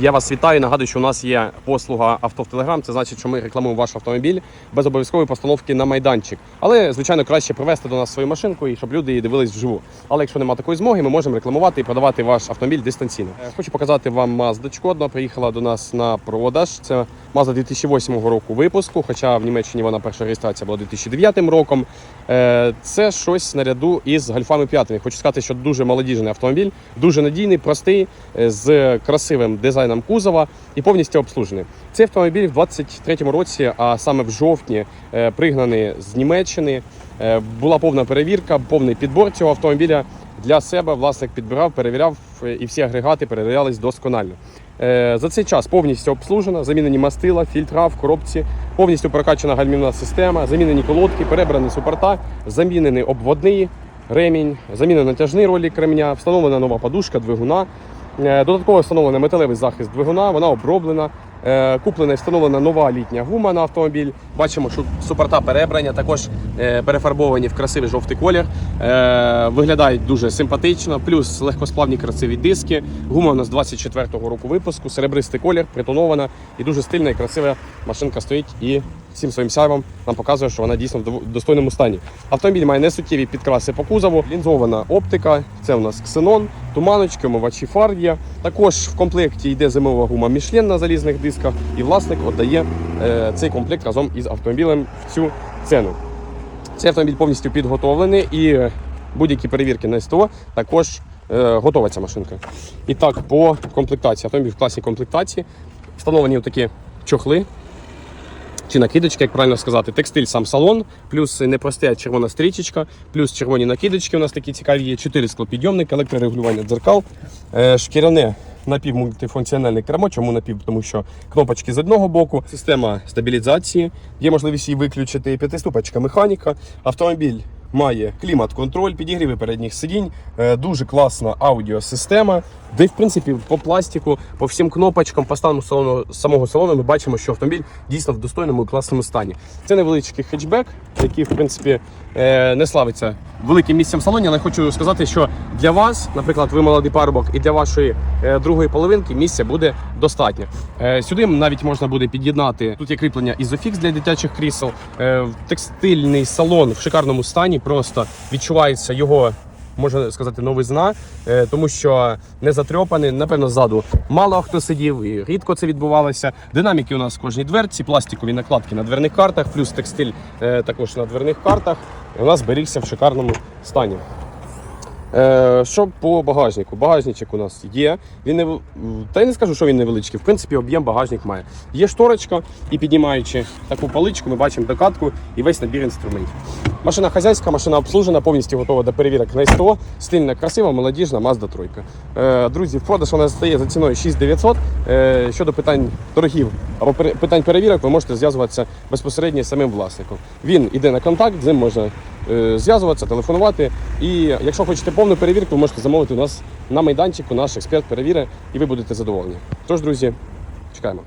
Я вас вітаю. Нагадую, що у нас є послуга авто в Телеграм. Це значить, що ми рекламуємо ваш автомобіль без обов'язкової постановки на майданчик. Але, звичайно, краще привезти до нас свою машинку і щоб люди її дивились вживу. Але якщо немає такої змоги, ми можемо рекламувати і продавати ваш автомобіль дистанційно. Е, Хочу показати вам Mazda одна. Приїхала до нас на продаж. Це Mazda 2008 року випуску, хоча в Німеччині вона перша реєстрація була 2009 роком. Е, Це щось наряду із гольфами п'ятими. Хочу сказати, що дуже молодіжний автомобіль, дуже надійний, простий, е, з красивим дизайном кузова і повністю обслужений. Цей автомобіль в 23-му році, а саме в жовтні, е, пригнаний з Німеччини. Була повна перевірка, повний підбор цього автомобіля для себе. Власник підбирав, перевіряв і всі агрегати перевірялись досконально. Е, За цей час повністю обслужена, замінені мастила, фільтра в коробці, повністю прокачана гальмівна система, замінені колодки, перебрані супорта, замінений обводний ремінь, замінений натяжний ролік ремня, встановлена нова подушка двигуна. Е, Додатково встановлений металевий захист двигуна, вона оброблена. Е, Куплена і встановлена нова літня гума на автомобіль. Бачимо, що супорта перебрані, також е, перефарбовані в красивий жовтий колір. Виглядають дуже симпатично, плюс легкосплавні красиві диски. Гума у нас 24-го року випуску, серебристий колір, притонована і дуже стильна і красива машинка стоїть і всім своїм сяйвом нам показує, що вона дійсно в достойному стані. Автомобіль має несуттєві підкраси по кузову, лінзована оптика. Це у нас ксенон, туманочки, омивачі фар є. Також в комплекті йде зимова гума Michelin на залізних дисках, і власник віддає е, цей комплект разом із автомобілем в цю ціну. Цей автомобіль повністю підготовлений і будь-які перевірки на СТО також е, готова ця машинка. І так, по комплектації. Автомобіль в класній комплектації. Встановлені такі чохли чи накидочки, як правильно сказати, текстиль сам салон, плюс непроста червона стрічечка, плюс червоні накидочки у нас такі цікаві є, 4 склопідйомники, електрорегулювання дзеркал, е, шкіряне напівмультифункціональне кермо. Чому напів? Тому що кнопочки з одного боку, система стабілізації, є можливість її виключити, п'ятиступочка механіка, автомобіль. Має клімат-контроль, підігріви передніх сидінь, е, дуже класна аудіосистема, де в принципі по пластику, по всім кнопочкам, по стану салону, самого салону ми бачимо, що автомобіль дійсно в достойному і класному стані. Це невеличкий хетчбек, який в принципі е, не славиться великим місцем в салоні, але хочу сказати, що для вас, наприклад, ви молодий парубок, і для вашої е, другої половинки місця буде достатньо. Е, Сюди навіть можна буде під'єднати. Тут є кріплення ізофікс для дитячих крісел. Текстильний салон в шикарному стані. Просто відчувається його. Можна сказати, новизна, е, тому що не затрьопаний. Напевно, ззаду мало хто сидів і рідко це відбувалося. Динаміки у нас в кожній дверці, пластикові накладки на дверних картах, плюс текстиль е, також на дверних картах. У нас зберігся в шикарному стані. Е, що по багажнику? Багажничок у нас є. Він не та я не скажу, що він невеличкий. В принципі, об'єм багажник має. Є шторочка, і піднімаючи таку паличку, ми бачимо докатку і весь набір інструментів. Машина хазяйська, машина обслужена, повністю готова до перевірок на СТО. Стильна, красива, молодіжна Mazda 3. Е, друзі, в продаж вона стає за ціною 6900. Е, щодо питань торгів або питань перевірок, ви можете зв'язуватися безпосередньо з самим власником. Він іде на контакт, з ним можна е, зв'язуватися, телефонувати. І якщо хочете повну перевірку, ви можете замовити у нас на майданчику, наш експерт перевірить, і ви будете задоволені. Тож, друзі, чекаємо.